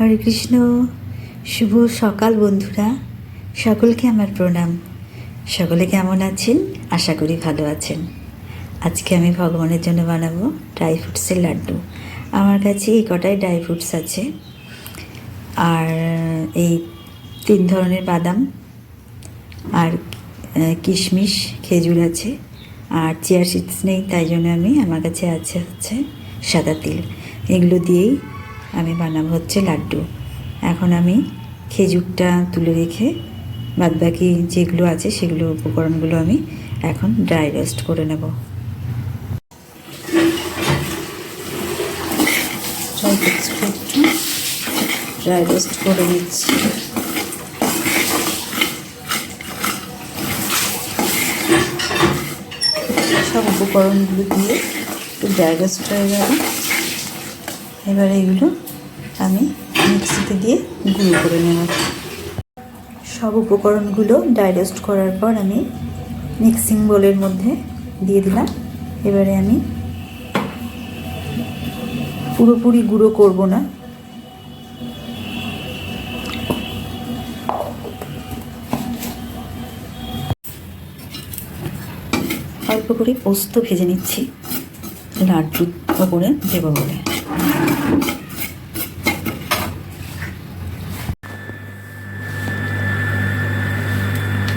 হরে কৃষ্ণ। শুভ সকাল বন্ধুরা। সকলকে আমার প্রণাম। সকলে কেমন আছেন? আশা করি ভালো আছেন। আজকে আমি ভগবানের জন্য বানাবো ড্রাই ফ্রুটসের লাড্ডু। আমার কাছে এই কটাই ড্রাই ফ্রুটস আছে। আর এই তিন ধরনের বাদাম, আর কিশমিশ, খেজুর আছে, আর চিয়া সিডস নেই, তাই জন্য আমি আমার কাছে আছে হচ্ছে সাদা তিল। এগুলো দিয়েই আমি বানাবো হচ্ছে লাড্ডু। এখন আমি খেজুরটা তুলে রেখে বাদবাকি যেগুলো আছে সেগুলো উপকরণগুলো আমি এখন ড্রাই রোস্ট করে নেব। ড্রাই রোস্ট করে নিচ্ছি। সব উপকরণগুলো দিয়ে একটু ড্রাই রোস্ট হয়ে যাবে এবার এগুলো আমি মিক্সিতে দিয়ে গুঁড়ো করে নেব। সব উপকরণগুলো ড্রাই রোস্ট করার পর আমি মিক্সিং বোলের মধ্যে দিয়ে দিলাম। এবারে আমি পুরোপুরি গুঁড়ো করব না। অল্প করে পোস্ত ভেজে নিচ্ছি। লাড্ডু করে দেবো বলে।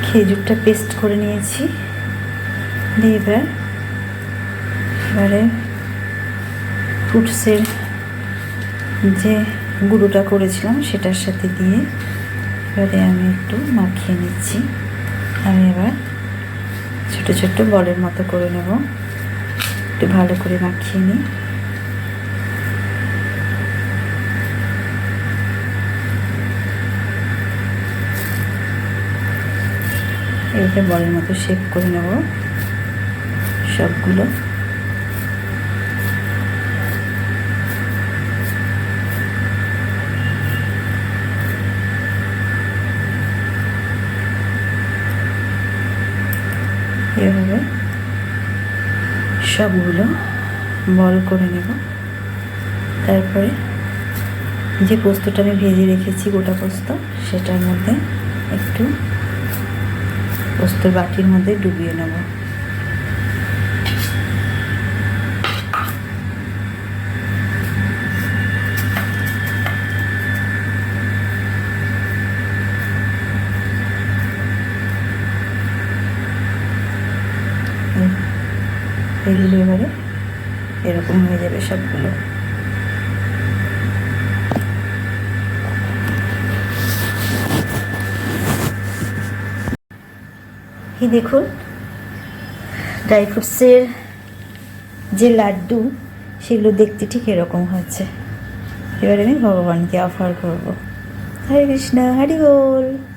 খেজুরটা পেস্ট করে নিয়েছি। দিয়ে এবার এবারে ফ্রুটসের যে গুঁড়োটা করেছিলাম, সেটার সাথে দিয়ে এবারে আমি একটু মাখিয়ে নিচ্ছি। আমি এবার ছোট ছোট বলের মতো করে নেব। একটু ভালো করে মাখিয়ে নিই। এইটা বলের মতো শেপ করে নেব। সবগুলো। এভাবে সবগুলো বল করে নেব। তারপরে যে পোস্তটা আমি ভেজে রেখেছি গোটা পোস্ত, সেটার মধ্যে একটু পোস্তর বাটির মধ্যে ডুবিয়ে নেব। এগুলো এবারে। এরকম হয়ে যাবে সবগুলো। এই দেখুন। ড্রাই ফ্রুটসের যে লাড্ডু, সেগুলো দেখতে ঠিক এরকম হচ্ছে এবারে আমি ভগবানকে অফার করব। হরে কৃষ্ণ, হরি বল।